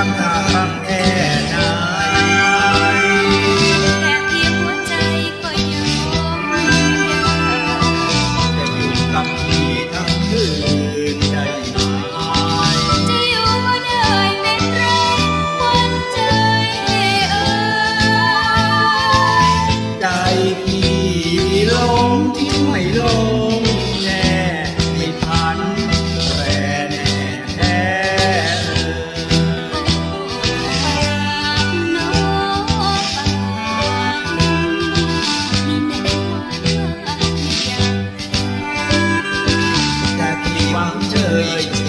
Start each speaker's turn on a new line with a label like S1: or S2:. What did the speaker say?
S1: างทางแอ Ay,